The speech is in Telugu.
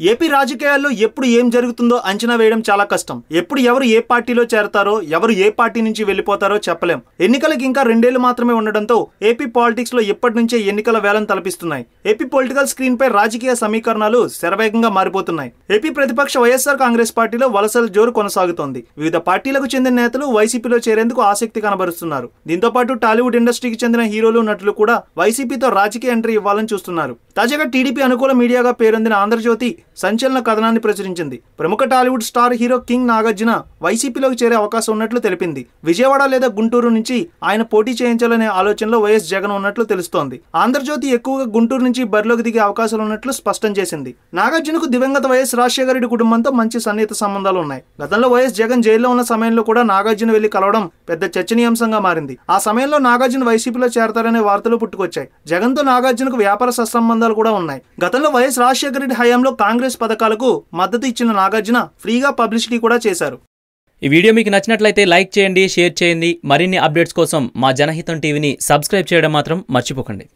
ఏపీ రాజకీయాల్లో ఎప్పుడు ఏం జరుగుతుందో అంచనా వేయడం చాలా కష్టం. ఎప్పుడు ఎవరు ఏ పార్టీలో చేరతారో ఎవరు ఏ పార్టీ నుంచి వెళ్ళిపోతారో చెప్పలేం. ఎన్నికలకు ఇంకా రెండేళ్ళు మాత్రమే ఉండడంతో ఏపీ పాలిటిక్స్లో ఎప్పటి నుంచే ఎన్నికల వేలం తలపిస్తున్నాయి. ఏపీ పొలిటికల్ స్క్రీన్ పై రాజకీయ సమీకరణాలు శరవేగంగా మారిపోతున్నాయి. ఏపీ ప్రతిపక్ష వైఎస్ఆర్ కాంగ్రెస్ పార్టీలో వలసల జోరు కొనసాగుతోంది. వివిధ పార్టీలకు చెందిన నేతలు వైసీపీలో చేరేందుకు ఆసక్తి కనబరుస్తున్నారు. దీంతో పాటు టాలీవుడ్ ఇండస్ట్రీకి చెందిన హీరోలు నటులు కూడా వైసీపీతో రాజకీయ ఎంట్రీ ఇవ్వాలని చూస్తున్నారు. తాజాగా టీడీపీ అనుకూల మీడియాగా పేరొందిన ఆంధ్రజ్యోతి సంచలన కథనాన్ని ప్రచురించింది. ప్రముఖ Tollywood star hero king Nagarjuna వైసీపీలోకి చేరే అవకాశం ఉన్నట్లు తెలిపింది. విజయవాడ లేదా గుంటూరు నుంచి ఆయన పోటీ చేయించాలనే ఆలోచనలో వైఎస్ జగన్ ఉన్నట్లు తెలుస్తోంది. ఆంధ్రజ్యోతి ఎక్కువగా గుంటూరు నుంచి బరిలోకి దిగే అవకాశాలు ఉన్నట్లు స్పష్టం చేసింది. నాగార్జునకు దివంగత వైఎస్ రాజశేఖర రెడ్డి కుటుంబంతో మంచి సన్నిహిత సంబంధాలు ఉన్నాయి. గతంలో వైఎస్ జగన్ జైల్లో ఉన్న సమయంలో కూడా నాగార్జున వెళ్ళి కలవడం పెద్ద చర్చనీయాంశంగా మారింది. ఆ సమయంలో నాగార్జున వైసీపీలో చేరతారనే వార్తలు పుట్టుకొచ్చాయి. జగన్తో నాగార్జునకు వ్యాపార సత్సంబంధాలు కూడా ఉన్నాయి. గతంలో వైఎస్ రాజశేఖర రెడ్డి హయాంలో కాంగ్రెస్ పథకాలకు మద్దతు ఇచ్చిన నాగార్జున ఫ్రీగా పబ్లిసిటీ కూడా చేశారు. ఈ వీడియో మీకు నచ్చినట్లయితే లైక్ చేయండి షేర్ చేయండి. మరిన్ని అప్డేట్స్ కోసం మా జనహితం టీవీని సబ్స్క్రైబ్ చేయడం మాత్రం మర్చిపోకండి.